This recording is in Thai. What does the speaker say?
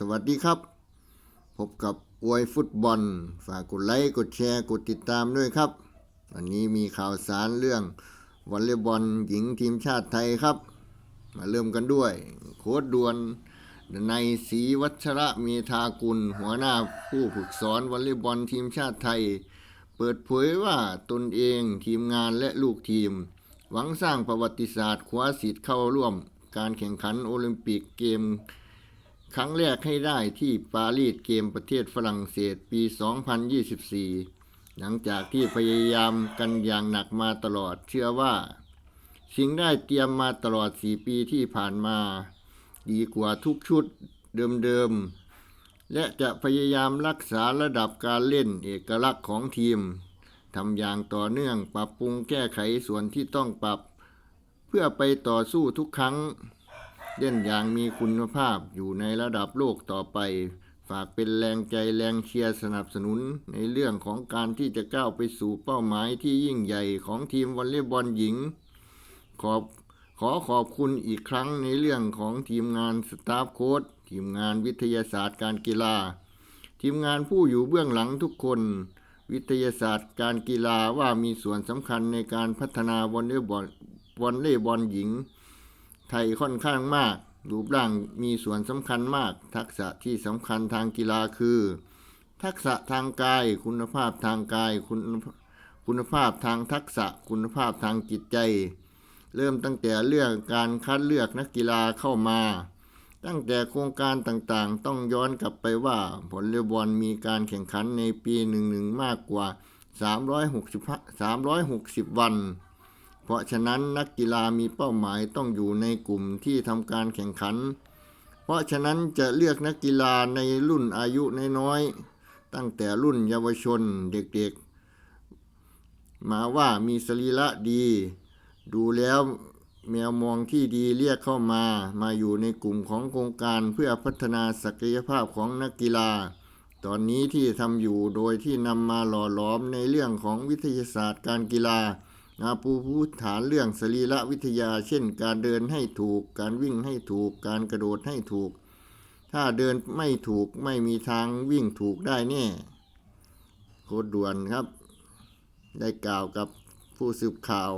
สวัสดีครับ พบกับอวยฟุตบอล ฝากกดไลค์ กดแชร์ กดติดตามด้วยครับ วันนี้มีข่าวสารเรื่องวอลเลย์บอลหญิงทีมชาติไทยครับ มาเริ่มกันด้วย โค้ดด่วนในศรีวัชระเมธากุล หัวหน้าผู้ฝึกสอนวอลเลย์บอลทีมชาติไทย เปิดเผยว่าตนเองทีมงานและลูกทีม หวังสร้างประวัติศาสตร์คว้าสิทธิ์เข้าร่วม การแข่งขันโอลิมปิกเกม ครั้งแรกให้ได้ที่ปารีสเกมประเทศฝรั่งเศสปี 2024 หลังจากที่พยายามกันอย่างหนักมาตลอดเชื่อว่า สิ่งได้เตรียมมาตลอด 4 ปีที่ผ่านมา ดีกว่าทุกชุดเดิมๆ และจะพยายามรักษาระดับการเล่นเอกลักษณ์ของทีมทำอย่างต่อเนื่องปรับปรุงแก้ไขส่วนที่ต้องปรับ เพื่อไปต่อสู้ทุกครั้ง เล่นอย่างมีคุณภาพอยู่ในระดับโลกต่อไป ฝากเป็นแรงใจแรงเชียร์สนับสนุน ในเรื่องของการที่จะก้าวไปสู่เป้าหมายที่ยิ่งใหญ่ของทีมวอลเลย์บอลหญิง ขอบขอขอบคุณอีกครั้งในเรื่องของทีมงานสตาฟโค้ดทีมงานวิทยาศาสตร์การกีฬา ทีมงานผู้อยู่เบื้องหลังทุกคน วิทยาศาสตร์การกีฬาว่ามีส่วนสำคัญในการพัฒนาวอลเลย์บอลวอลเลย์บอลหญิง ไทยค่อนข้างมาก รูปร่างมีส่วนสำคัญมาก ทักษะที่สำคัญทางกีฬาคือ ทักษะทางกาย คุณภาพทางกาย คุณคุณภาพทางทักษะ คุณภาพทางจิตใจ เริ่มตั้งแต่เรื่องการคัดเลือกนักกีฬาเข้ามา ตั้งแต่โครงการต่างๆ ต้องย้อนกลับไปว่าผลเลบอลมีการแข่งขันในปีหนึ่งๆมากกว่า 360 360 วัน เพราะฉะนั้นนักกีฬามีเป้าหมายต้องอยู่ในกลุ่มที่ทำการแข่งขัน เพราะฉะนั้นจะเลือกนักกีฬาในรุ่นอายุน้อยๆตั้งแต่รุ่นเยาวชนเด็กๆ มาว่ามีสรีระดี ดูแล้วแมวมองที่ดีเรียกเข้ามา มาอยู่ในกลุ่มของโครงการเพื่อพัฒนาศักยภาพของนักกีฬา ตอนนี้ที่ทำอยู่โดยที่นำมาหล่อหลอมในเรื่องของวิทยาศาสตร์การกีฬาอา ปูพื้นฐานเรื่องสรีระวิทยา เช่น การเดินให้ถูก การวิ่งให้ถูก การกระโดดให้ถูก ถ้าเดินไม่ถูกไม่มีทางวิ่งถูกได้แน่โคดด่วนครับ ได้กล่าวกับผู้สืบข่าว